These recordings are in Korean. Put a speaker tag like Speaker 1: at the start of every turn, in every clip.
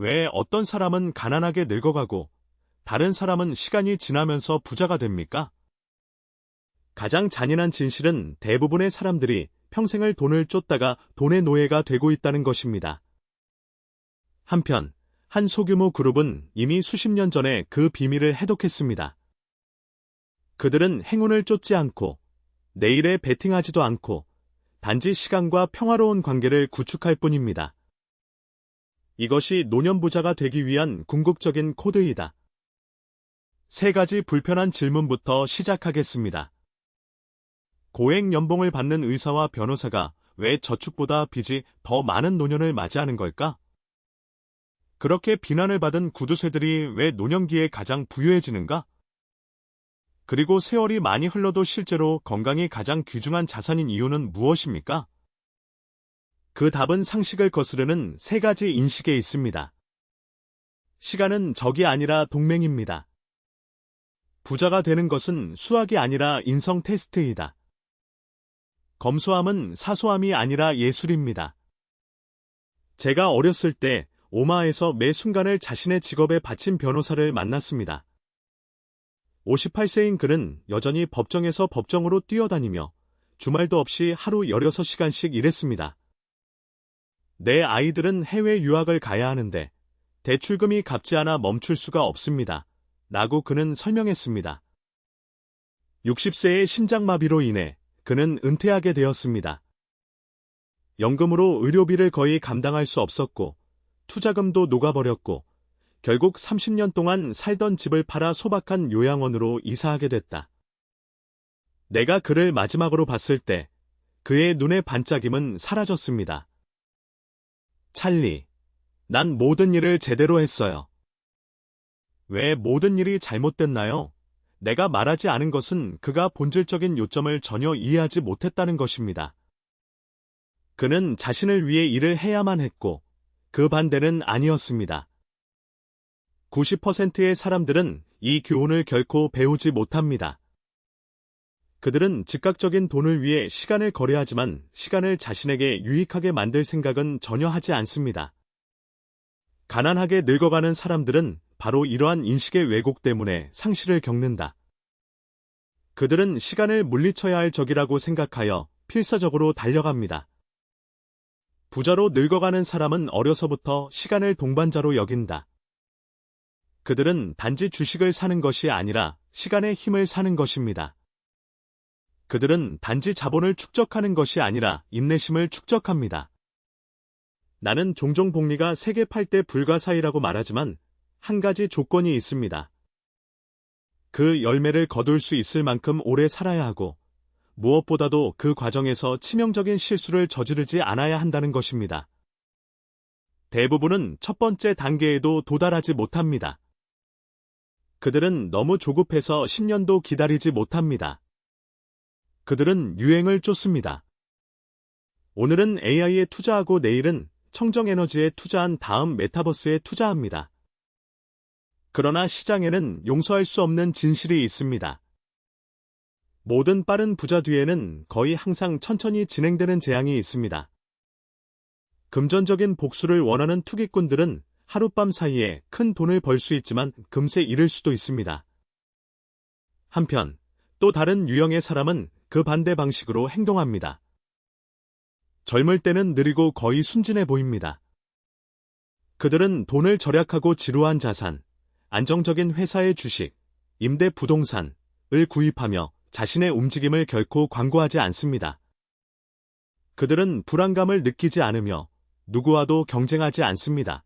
Speaker 1: 왜 어떤 사람은 가난하게 늙어가고 다른 사람은 시간이 지나면서 부자가 됩니까? 가장 잔인한 진실은 대부분의 사람들이 평생을 돈을 쫓다가 돈의 노예가 되고 있다는 것입니다. 한편, 한 소규모 그룹은 이미 수십 년 전에 그 비밀을 해독했습니다. 그들은 행운을 쫓지 않고 내일에 베팅하지도 않고 단지 시간과 평화로운 관계를 구축할 뿐입니다. 이것이 노년부자가 되기 위한 궁극적인 코드이다. 세 가지 불편한 질문부터 시작하겠습니다. 고액 연봉을 받는 의사와 변호사가 왜 저축보다 빚이 더 많은 노년을 맞이하는 걸까? 그렇게 비난을 받은 구두쇠들이 왜 노년기에 가장 부유해지는가? 그리고 세월이 많이 흘러도 실제로 건강이 가장 귀중한 자산인 이유는 무엇입니까? 그 답은 상식을 거스르는 세 가지 인식에 있습니다. 시간은 적이 아니라 동맹입니다. 부자가 되는 것은 수학이 아니라 인성 테스트이다. 검소함은 사소함이 아니라 예술입니다. 제가 어렸을 때 오마에서 매 순간을 자신의 직업에 바친 변호사를 만났습니다. 58세인 그는 여전히 법정에서 법정으로 뛰어다니며 주말도 없이 하루 16시간씩 일했습니다. 내 아이들은 해외 유학을 가야 하는데 대출금이 갚지 않아 멈출 수가 없습니다. 라고 그는 설명했습니다. 60세의 심장마비로 인해 그는 은퇴하게 되었습니다. 연금으로 의료비를 거의 감당할 수 없었고 투자금도 녹아버렸고 결국 30년 동안 살던 집을 팔아 소박한 요양원으로 이사하게 됐다. 내가 그를 마지막으로 봤을 때 그의 눈의 반짝임은 사라졌습니다. 찰리, 난 모든 일을 제대로 했어요. 왜 모든 일이 잘못됐나요? 내가 말하지 않은 것은 그가 본질적인 요점을 전혀 이해하지 못했다는 것입니다. 그는 자신을 위해 일을 해야만 했고 그 반대는 아니었습니다. 90%의 사람들은 이 교훈을 결코 배우지 못합니다. 그들은 즉각적인 돈을 위해 시간을 거래하지만 시간을 자신에게 유익하게 만들 생각은 전혀 하지 않습니다. 가난하게 늙어가는 사람들은 바로 이러한 인식의 왜곡 때문에 상실을 겪는다. 그들은 시간을 물리쳐야 할 적이라고 생각하여 필사적으로 달려갑니다. 부자로 늙어가는 사람은 어려서부터 시간을 동반자로 여긴다. 그들은 단지 주식을 사는 것이 아니라 시간의 힘을 사는 것입니다. 그들은 단지 자본을 축적하는 것이 아니라 인내심을 축적합니다. 나는 종종 복리가 세계 8대 불가사의라고 말하지만 한 가지 조건이 있습니다. 그 열매를 거둘 수 있을 만큼 오래 살아야 하고 무엇보다도 그 과정에서 치명적인 실수를 저지르지 않아야 한다는 것입니다. 대부분은 첫 번째 단계에도 도달하지 못합니다. 그들은 너무 조급해서 10년도 기다리지 못합니다. 그들은 유행을 쫓습니다. 오늘은 AI에 투자하고 내일은 청정에너지에 투자한 다음 메타버스에 투자합니다. 그러나 시장에는 용서할 수 없는 진실이 있습니다. 모든 빠른 부자 뒤에는 거의 항상 천천히 진행되는 재앙이 있습니다. 금전적인 복수를 원하는 투기꾼들은 하룻밤 사이에 큰 돈을 벌 수 있지만 금세 잃을 수도 있습니다. 한편 또 다른 유형의 사람은 그 반대 방식으로 행동합니다. 젊을 때는 느리고 거의 순진해 보입니다. 그들은 돈을 절약하고 지루한 자산, 안정적인 회사의 주식, 임대 부동산을 구입하며 자신의 움직임을 결코 광고하지 않습니다. 그들은 불안감을 느끼지 않으며 누구와도 경쟁하지 않습니다.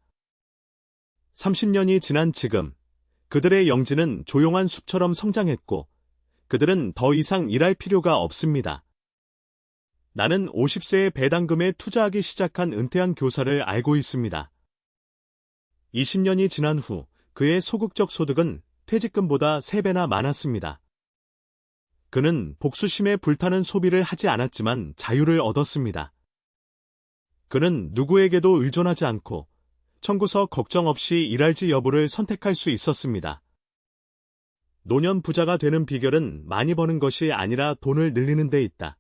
Speaker 1: 30년이 지난 지금 그들의 영지는 조용한 숲처럼 성장했고 그들은 더 이상 일할 필요가 없습니다. 나는 50세의 배당금에 투자하기 시작한 은퇴한 교사를 알고 있습니다. 20년이 지난 후 그의 소극적 소득은 퇴직금보다 3배나 많았습니다. 그는 복수심에 불타는 소비를 하지 않았지만 자유를 얻었습니다. 그는 누구에게도 의존하지 않고 청구서 걱정 없이 일할지 여부를 선택할 수 있었습니다. 노년 부자가 되는 비결은 많이 버는 것이 아니라 돈을 늘리는 데 있다.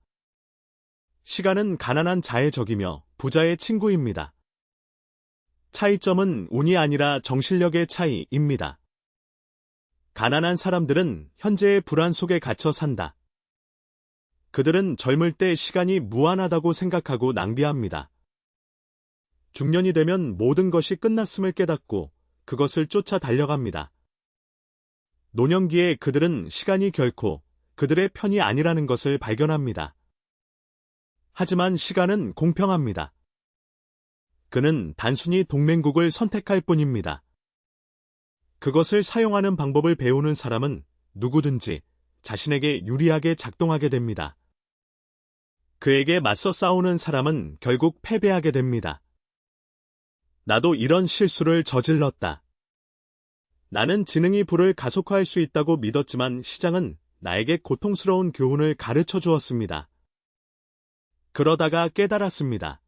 Speaker 1: 시간은 가난한 자의 적이며 부자의 친구입니다. 차이점은 운이 아니라 정신력의 차이입니다. 가난한 사람들은 현재의 불안 속에 갇혀 산다. 그들은 젊을 때 시간이 무한하다고 생각하고 낭비합니다. 중년이 되면 모든 것이 끝났음을 깨닫고 그것을 쫓아 달려갑니다. 노년기에 그들은 시간이 결코 그들의 편이 아니라는 것을 발견합니다. 하지만 시간은 공평합니다. 그는 단순히 동맹국을 선택할 뿐입니다. 그것을 사용하는 방법을 배우는 사람은 누구든지 자신에게 유리하게 작동하게 됩니다. 그에게 맞서 싸우는 사람은 결국 패배하게 됩니다. 나도 이런 실수를 저질렀다. 나는 지능이 불을 가속화할 수 있다고 믿었지만 시장은 나에게 고통스러운 교훈을 가르쳐 주었습니다. 그러다가 깨달았습니다.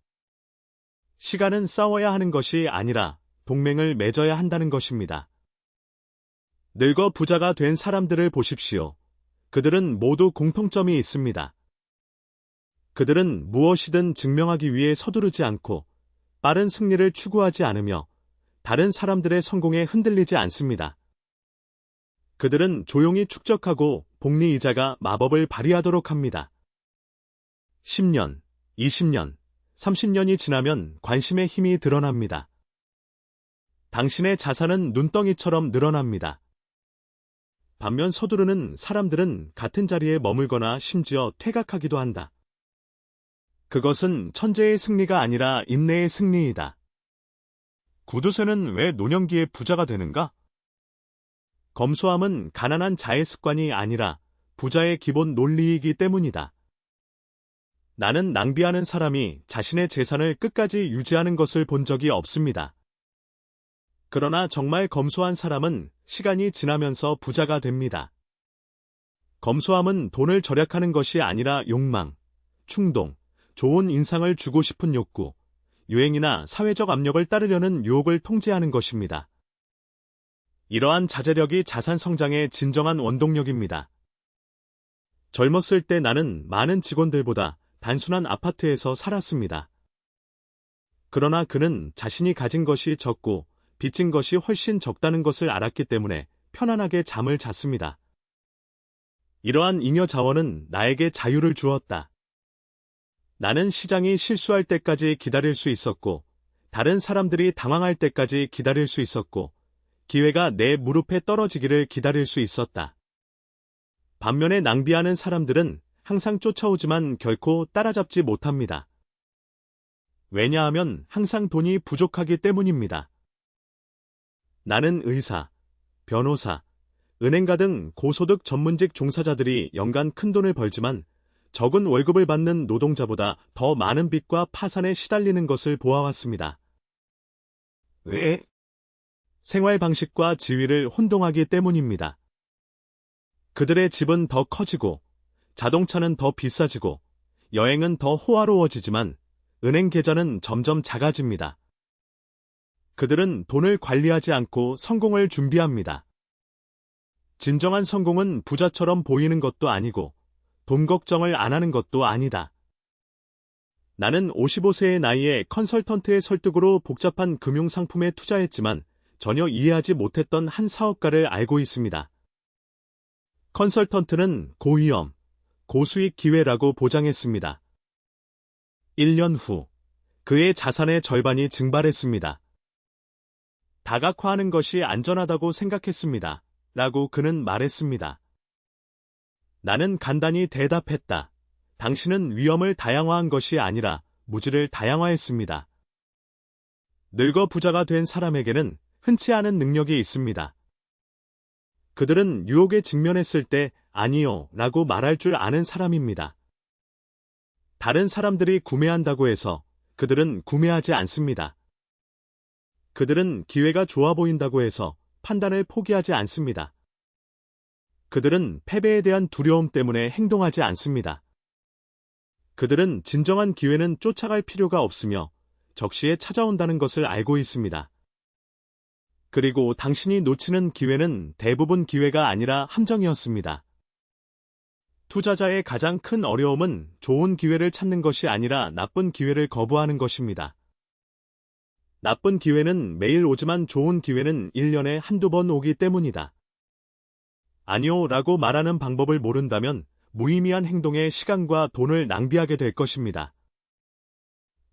Speaker 1: 시간은 싸워야 하는 것이 아니라 동맹을 맺어야 한다는 것입니다. 늙어 부자가 된 사람들을 보십시오. 그들은 모두 공통점이 있습니다. 그들은 무엇이든 증명하기 위해 서두르지 않고 빠른 승리를 추구하지 않으며 다른 사람들의 성공에 흔들리지 않습니다. 그들은 조용히 축적하고 복리이자가 마법을 발휘하도록 합니다. 10년, 20년, 30년이 지나면 관심의 힘이 드러납니다. 당신의 자산은 눈덩이처럼 늘어납니다. 반면 서두르는 사람들은 같은 자리에 머물거나 심지어 퇴각하기도 한다. 그것은 천재의 승리가 아니라 인내의 승리이다. 구두쇠는 왜 노년기에 부자가 되는가? 검소함은 가난한 자의 습관이 아니라 부자의 기본 논리이기 때문이다. 나는 낭비하는 사람이 자신의 재산을 끝까지 유지하는 것을 본 적이 없습니다. 그러나 정말 검소한 사람은 시간이 지나면서 부자가 됩니다. 검소함은 돈을 절약하는 것이 아니라 욕망, 충동, 좋은 인상을 주고 싶은 욕구, 유행이나 사회적 압력을 따르려는 유혹을 통제하는 것입니다. 이러한 자제력이 자산 성장의 진정한 원동력입니다. 젊었을 때 나는 많은 직원들보다 단순한 아파트에서 살았습니다. 그러나 그는 자신이 가진 것이 적고 빚진 것이 훨씬 적다는 것을 알았기 때문에 편안하게 잠을 잤습니다. 이러한 잉여 자원은 나에게 자유를 주었다. 나는 시장이 실수할 때까지 기다릴 수 있었고, 다른 사람들이 당황할 때까지 기다릴 수 있었고, 기회가 내 무릎에 떨어지기를 기다릴 수 있었다. 반면에 낭비하는 사람들은 항상 쫓아오지만 결코 따라잡지 못합니다. 왜냐하면 항상 돈이 부족하기 때문입니다. 나는 의사, 변호사, 은행가 등 고소득 전문직 종사자들이 연간 큰 돈을 벌지만 적은 월급을 받는 노동자보다 더 많은 빚과 파산에 시달리는 것을 보아왔습니다. 왜? 생활 방식과 지위를 혼동하기 때문입니다. 그들의 집은 더 커지고 자동차는 더 비싸지고 여행은 더 호화로워지지만 은행 계좌는 점점 작아집니다. 그들은 돈을 관리하지 않고 성공을 준비합니다. 진정한 성공은 부자처럼 보이는 것도 아니고 돈 걱정을 안 하는 것도 아니다. 나는 55세의 나이에 컨설턴트의 설득으로 복잡한 금융상품에 투자했지만 전혀 이해하지 못했던 한 사업가를 알고 있습니다. 컨설턴트는 고위험, 고수익 기회라고 보장했습니다. 1년 후 그의 자산의 절반이 증발했습니다. 다각화하는 것이 안전하다고 생각했습니다. 라고 그는 말했습니다. 나는 간단히 대답했다. 당신은 위험을 다양화한 것이 아니라 무지를 다양화했습니다. 늙어 부자가 된 사람에게는 흔치 않은 능력이 있습니다. 그들은 유혹에 직면했을 때 아니요 라고 말할 줄 아는 사람입니다. 다른 사람들이 구매한다고 해서 그들은 구매하지 않습니다. 그들은 기회가 좋아 보인다고 해서 판단을 포기하지 않습니다. 그들은 패배에 대한 두려움 때문에 행동하지 않습니다. 그들은 진정한 기회는 쫓아갈 필요가 없으며 적시에 찾아온다는 것을 알고 있습니다. 그리고 당신이 놓치는 기회는 대부분 기회가 아니라 함정이었습니다. 투자자의 가장 큰 어려움은 좋은 기회를 찾는 것이 아니라 나쁜 기회를 거부하는 것입니다. 나쁜 기회는 매일 오지만 좋은 기회는 1년에 한두 번 오기 때문이다. 아니요 라고 말하는 방법을 모른다면 무의미한 행동에 시간과 돈을 낭비하게 될 것입니다.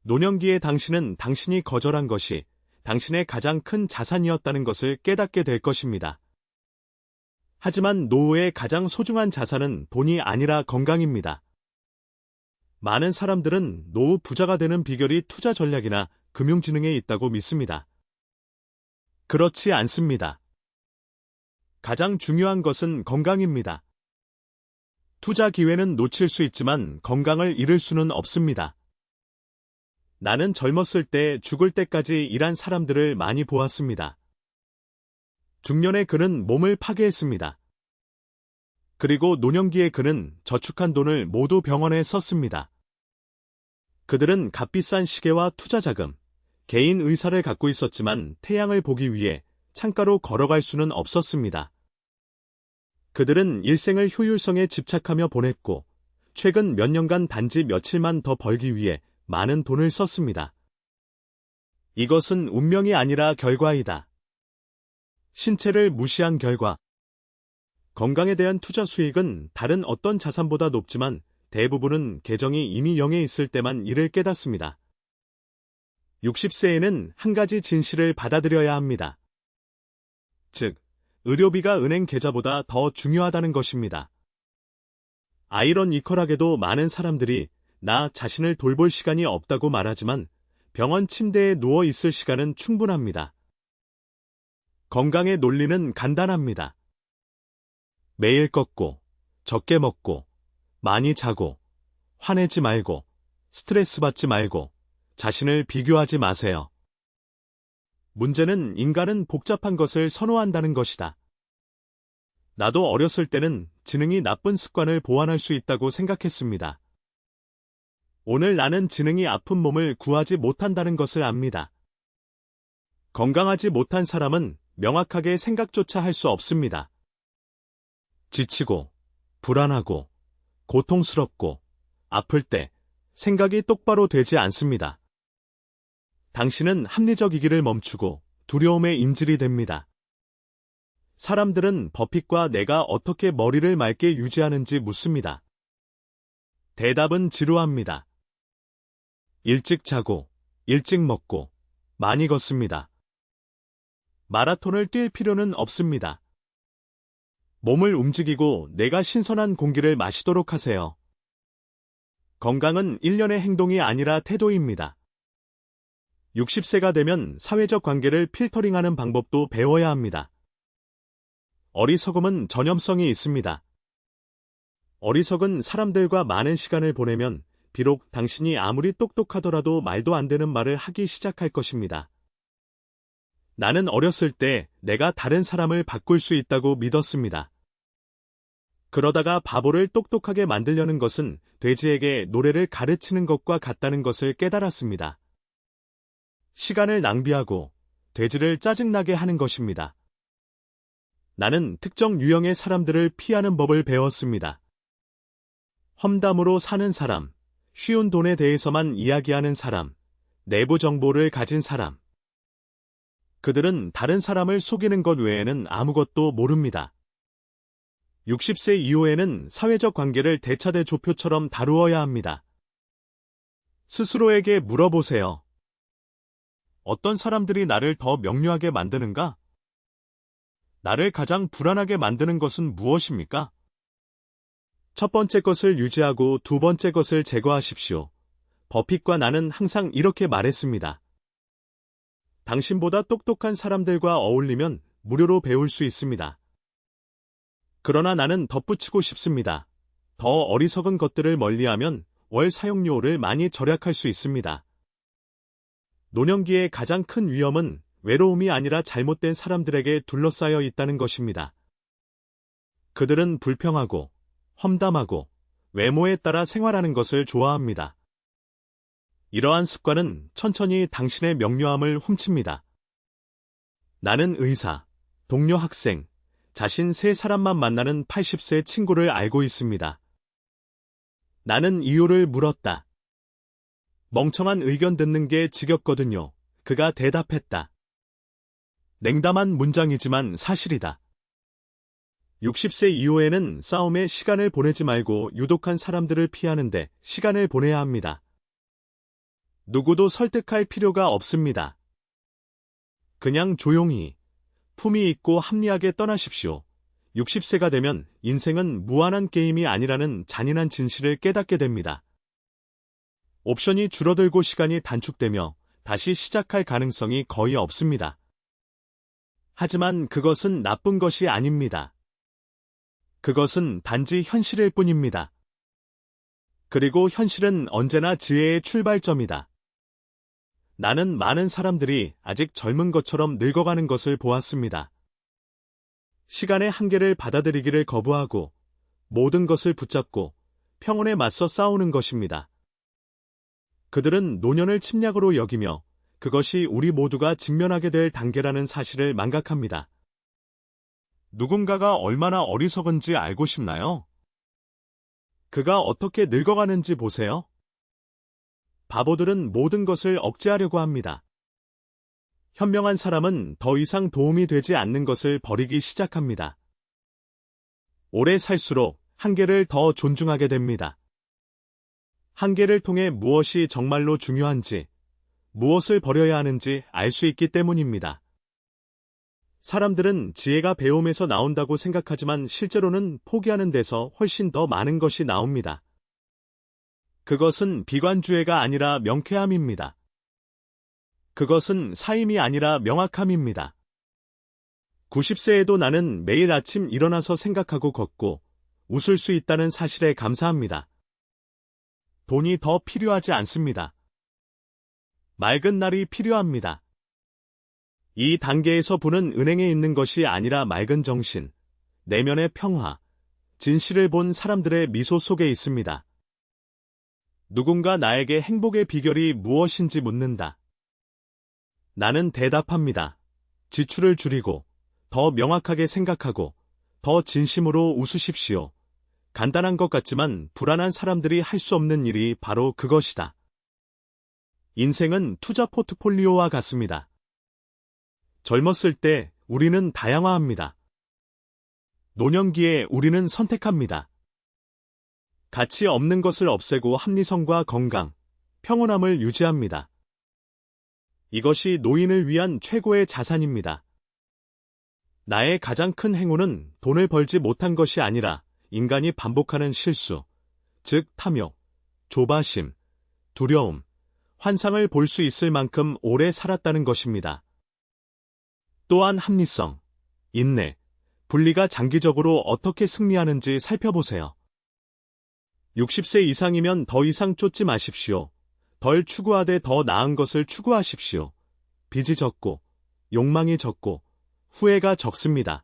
Speaker 1: 노년기의 당신은 당신이 거절한 것이 당신의 가장 큰 자산이었다는 것을 깨닫게 될 것입니다. 하지만 노후의 가장 소중한 자산은 돈이 아니라 건강입니다. 많은 사람들은 노후 부자가 되는 비결이 투자 전략이나 금융지능에 있다고 믿습니다. 그렇지 않습니다. 가장 중요한 것은 건강입니다. 투자 기회는 놓칠 수 있지만 건강을 잃을 수는 없습니다. 나는 젊었을 때 죽을 때까지 일한 사람들을 많이 보았습니다. 중년에 그는 몸을 파괴했습니다. 그리고 노년기에 그는 저축한 돈을 모두 병원에 썼습니다. 그들은 값비싼 시계와 투자 자금, 개인 의사를 갖고 있었지만 태양을 보기 위해 창가로 걸어갈 수는 없었습니다. 그들은 일생을 효율성에 집착하며 보냈고, 최근 몇 년간 단지 며칠만 더 벌기 위해 많은 돈을 썼습니다. 이것은 운명이 아니라 결과이다. 신체를 무시한 결과. 건강에 대한 투자 수익은 다른 어떤 자산보다 높지만 대부분은 계정이 이미 0에 있을 때만 이를 깨닫습니다. 60세에는 한 가지 진실을 받아들여야 합니다. 즉, 의료비가 은행 계좌보다 더 중요하다는 것입니다. 아이러니컬하게도 많은 사람들이 나 자신을 돌볼 시간이 없다고 말하지만 병원 침대에 누워 있을 시간은 충분합니다. 건강의 논리는 간단합니다. 매일 걷고, 적게 먹고, 많이 자고, 화내지 말고, 스트레스 받지 말고, 자신을 비교하지 마세요. 문제는 인간은 복잡한 것을 선호한다는 것이다. 나도 어렸을 때는 지능이 나쁜 습관을 보완할 수 있다고 생각했습니다. 오늘 나는 지능이 아픈 몸을 구하지 못한다는 것을 압니다. 건강하지 못한 사람은 명확하게 생각조차 할 수 없습니다. 지치고, 불안하고, 고통스럽고, 아플 때 생각이 똑바로 되지 않습니다. 당신은 합리적이기를 멈추고 두려움의 인질이 됩니다. 사람들은 버핏과 내가 어떻게 머리를 맑게 유지하는지 묻습니다. 대답은 지루합니다. 일찍 자고, 일찍 먹고, 많이 걷습니다. 마라톤을 뛸 필요는 없습니다. 몸을 움직이고 내가 신선한 공기를 마시도록 하세요. 건강은 일련의 행동이 아니라 태도입니다. 60세가 되면 사회적 관계를 필터링하는 방법도 배워야 합니다. 어리석음은 전염성이 있습니다. 어리석은 사람들과 많은 시간을 보내면 비록 당신이 아무리 똑똑하더라도 말도 안 되는 말을 하기 시작할 것입니다. 나는 어렸을 때 내가 다른 사람을 바꿀 수 있다고 믿었습니다. 그러다가 바보를 똑똑하게 만들려는 것은 돼지에게 노래를 가르치는 것과 같다는 것을 깨달았습니다. 시간을 낭비하고 돼지를 짜증나게 하는 것입니다. 나는 특정 유형의 사람들을 피하는 법을 배웠습니다. 험담으로 사는 사람, 쉬운 돈에 대해서만 이야기하는 사람, 내부 정보를 가진 사람. 그들은 다른 사람을 속이는 것 외에는 아무것도 모릅니다. 60세 이후에는 사회적 관계를 대차대 조표처럼 다루어야 합니다. 스스로에게 물어보세요. 어떤 사람들이 나를 더 명료하게 만드는가? 나를 가장 불안하게 만드는 것은 무엇입니까? 첫 번째 것을 유지하고 두 번째 것을 제거하십시오. 버핏과 나는 항상 이렇게 말했습니다. 당신보다 똑똑한 사람들과 어울리면 무료로 배울 수 있습니다. 그러나 나는 덧붙이고 싶습니다. 더 어리석은 것들을 멀리하면 월 사용료를 많이 절약할 수 있습니다. 노년기의 가장 큰 위험은 외로움이 아니라 잘못된 사람들에게 둘러싸여 있다는 것입니다. 그들은 불평하고, 험담하고, 외모에 따라 생활하는 것을 좋아합니다. 이러한 습관은 천천히 당신의 명료함을 훔칩니다. 나는 의사, 동료 학생, 자신 세 사람만 만나는 80세 친구를 알고 있습니다. 나는 이유를 물었다. 멍청한 의견 듣는 게 지겹거든요. 그가 대답했다. 냉담한 문장이지만 사실이다. 60세 이후에는 싸움에 시간을 보내지 말고 유독한 사람들을 피하는데 시간을 보내야 합니다. 누구도 설득할 필요가 없습니다. 그냥 조용히, 품위 있고 합리하게 떠나십시오. 60세가 되면 인생은 무한한 게임이 아니라는 잔인한 진실을 깨닫게 됩니다. 옵션이 줄어들고 시간이 단축되며 다시 시작할 가능성이 거의 없습니다. 하지만 그것은 나쁜 것이 아닙니다. 그것은 단지 현실일 뿐입니다. 그리고 현실은 언제나 지혜의 출발점이다. 나는 많은 사람들이 아직 젊은 것처럼 늙어가는 것을 보았습니다. 시간의 한계를 받아들이기를 거부하고 모든 것을 붙잡고 평온에 맞서 싸우는 것입니다. 그들은 노년을 침략으로 여기며 그것이 우리 모두가 직면하게 될 단계라는 사실을 망각합니다. 누군가가 얼마나 어리석은지 알고 싶나요? 그가 어떻게 늙어가는지 보세요. 바보들은 모든 것을 억제하려고 합니다. 현명한 사람은 더 이상 도움이 되지 않는 것을 버리기 시작합니다. 오래 살수록 한계를 더 존중하게 됩니다. 한계를 통해 무엇이 정말로 중요한지, 무엇을 버려야 하는지 알 수 있기 때문입니다. 사람들은 지혜가 배움에서 나온다고 생각하지만 실제로는 포기하는 데서 훨씬 더 많은 것이 나옵니다. 그것은 비관주의가 아니라 명쾌함입니다. 그것은 사임이 아니라 명확함입니다. 90세에도 나는 매일 아침 일어나서 생각하고 걷고 웃을 수 있다는 사실에 감사합니다. 돈이 더 필요하지 않습니다. 맑은 날이 필요합니다. 이 단계에서 부는 은행에 있는 것이 아니라 맑은 정신, 내면의 평화, 진실을 본 사람들의 미소 속에 있습니다. 누군가 나에게 행복의 비결이 무엇인지 묻는다. 나는 대답합니다. 지출을 줄이고, 더 명확하게 생각하고, 더 진심으로 웃으십시오. 간단한 것 같지만 불안한 사람들이 할 수 없는 일이 바로 그것이다. 인생은 투자 포트폴리오와 같습니다. 젊었을 때 우리는 다양화합니다. 노년기에 우리는 선택합니다. 가치 없는 것을 없애고 합리성과 건강, 평온함을 유지합니다. 이것이 노인을 위한 최고의 자산입니다. 나의 가장 큰 행운은 돈을 벌지 못한 것이 아니라 인간이 반복하는 실수, 즉 탐욕, 조바심, 두려움, 환상을 볼 수 있을 만큼 오래 살았다는 것입니다. 또한 합리성, 인내, 분리가 장기적으로 어떻게 승리하는지 살펴보세요. 60세 이상이면 더 이상 쫓지 마십시오. 덜 추구하되 더 나은 것을 추구하십시오. 빚이 적고, 욕망이 적고, 후회가 적습니다.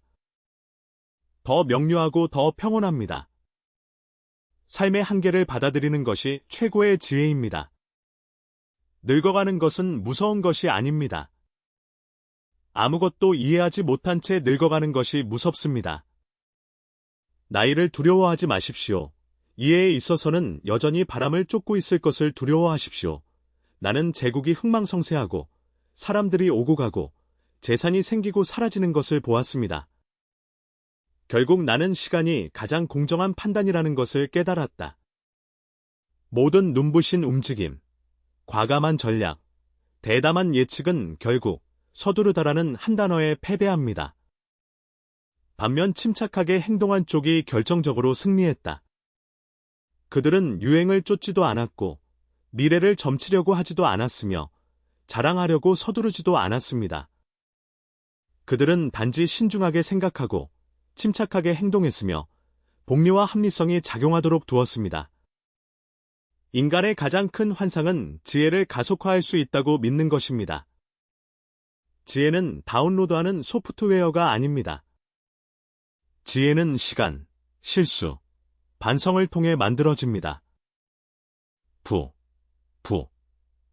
Speaker 1: 더 명료하고 더 평온합니다. 삶의 한계를 받아들이는 것이 최고의 지혜입니다. 늙어가는 것은 무서운 것이 아닙니다. 아무것도 이해하지 못한 채 늙어가는 것이 무섭습니다. 나이를 두려워하지 마십시오. 이해에 있어서는 여전히 바람을 쫓고 있을 것을 두려워하십시오. 나는 제국이 흥망성쇠하고 사람들이 오고 가고 재산이 생기고 사라지는 것을 보았습니다. 결국 나는 시간이 가장 공정한 판단이라는 것을 깨달았다. 모든 눈부신 움직임, 과감한 전략, 대담한 예측은 결국 서두르다라는 한 단어에 패배합니다. 반면 침착하게 행동한 쪽이 결정적으로 승리했다. 그들은 유행을 쫓지도 않았고 미래를 점치려고 하지도 않았으며 자랑하려고 서두르지도 않았습니다. 그들은 단지 신중하게 생각하고 침착하게 행동했으며 복리와 합리성이 작용하도록 두었습니다. 인간의 가장 큰 환상은 지혜를 가속화할 수 있다고 믿는 것입니다. 지혜는 다운로드하는 소프트웨어가 아닙니다. 지혜는 시간, 실수, 반성을 통해 만들어집니다. 부, 부,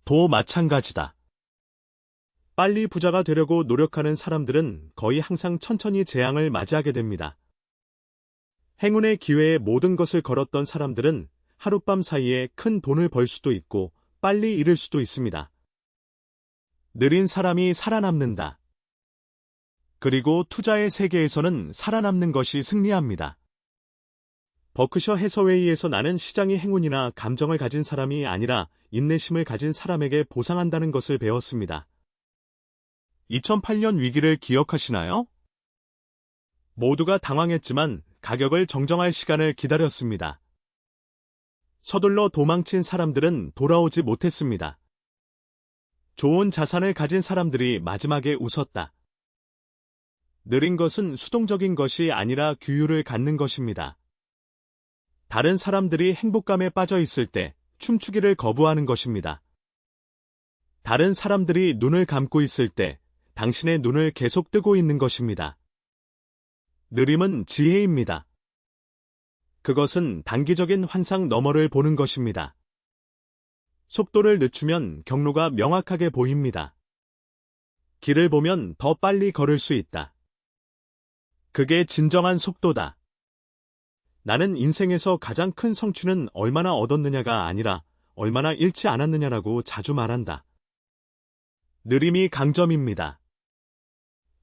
Speaker 1: 도 마찬가지다. 빨리 부자가 되려고 노력하는 사람들은 거의 항상 천천히 재앙을 맞이하게 됩니다. 행운의 기회에 모든 것을 걸었던 사람들은 하룻밤 사이에 큰 돈을 벌 수도 있고 빨리 잃을 수도 있습니다. 느린 사람이 살아남는다. 그리고 투자의 세계에서는 살아남는 것이 승리합니다. 버크셔 해서웨이에서 나는 시장이 행운이나 감정을 가진 사람이 아니라 인내심을 가진 사람에게 보상한다는 것을 배웠습니다. 2008년 위기를 기억하시나요? 모두가 당황했지만 가격을 정정할 시간을 기다렸습니다. 서둘러 도망친 사람들은 돌아오지 못했습니다. 좋은 자산을 가진 사람들이 마지막에 웃었다. 느린 것은 수동적인 것이 아니라 규율을 갖는 것입니다. 다른 사람들이 행복감에 빠져 있을 때 춤추기를 거부하는 것입니다. 다른 사람들이 눈을 감고 있을 때 당신의 눈을 계속 뜨고 있는 것입니다. 느림은 지혜입니다. 그것은 단기적인 환상 너머를 보는 것입니다. 속도를 늦추면 경로가 명확하게 보입니다. 길을 보면 더 빨리 걸을 수 있다. 그게 진정한 속도다. 나는 인생에서 가장 큰 성취는 얼마나 얻었느냐가 아니라 얼마나 잃지 않았느냐라고 자주 말한다. 느림이 강점입니다.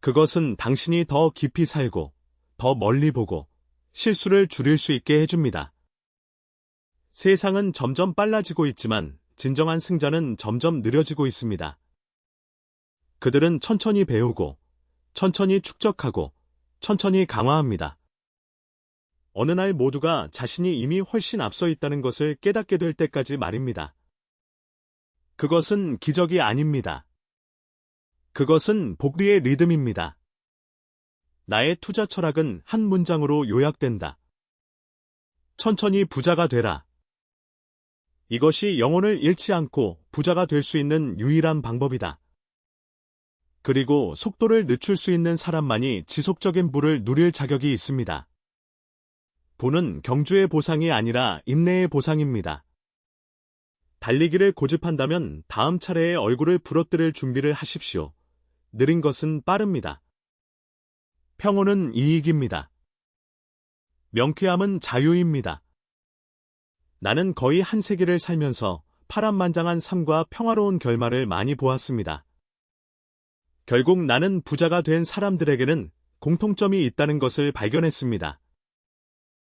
Speaker 1: 그것은 당신이 더 깊이 살고, 더 멀리 보고, 실수를 줄일 수 있게 해줍니다. 세상은 점점 빨라지고 있지만, 진정한 승자는 점점 느려지고 있습니다. 그들은 천천히 배우고, 천천히 축적하고, 천천히 강화합니다. 어느 날 모두가 자신이 이미 훨씬 앞서 있다는 것을 깨닫게 될 때까지 말입니다. 그것은 기적이 아닙니다. 그것은 복리의 리듬입니다. 나의 투자 철학은 한 문장으로 요약된다. 천천히 부자가 되라. 이것이 영혼을 잃지 않고 부자가 될 수 있는 유일한 방법이다. 그리고 속도를 늦출 수 있는 사람만이 지속적인 부를 누릴 자격이 있습니다. 부는 경주의 보상이 아니라 인내의 보상입니다. 달리기를 고집한다면 다음 차례에 얼굴을 부러뜨릴 준비를 하십시오. 느린 것은 빠릅니다. 평온은 이익입니다. 명쾌함은 자유입니다. 나는 거의 한 세기를 살면서 파란만장한 삶과 평화로운 결말을 많이 보았습니다. 결국 나는 부자가 된 사람들에게는 공통점이 있다는 것을 발견했습니다.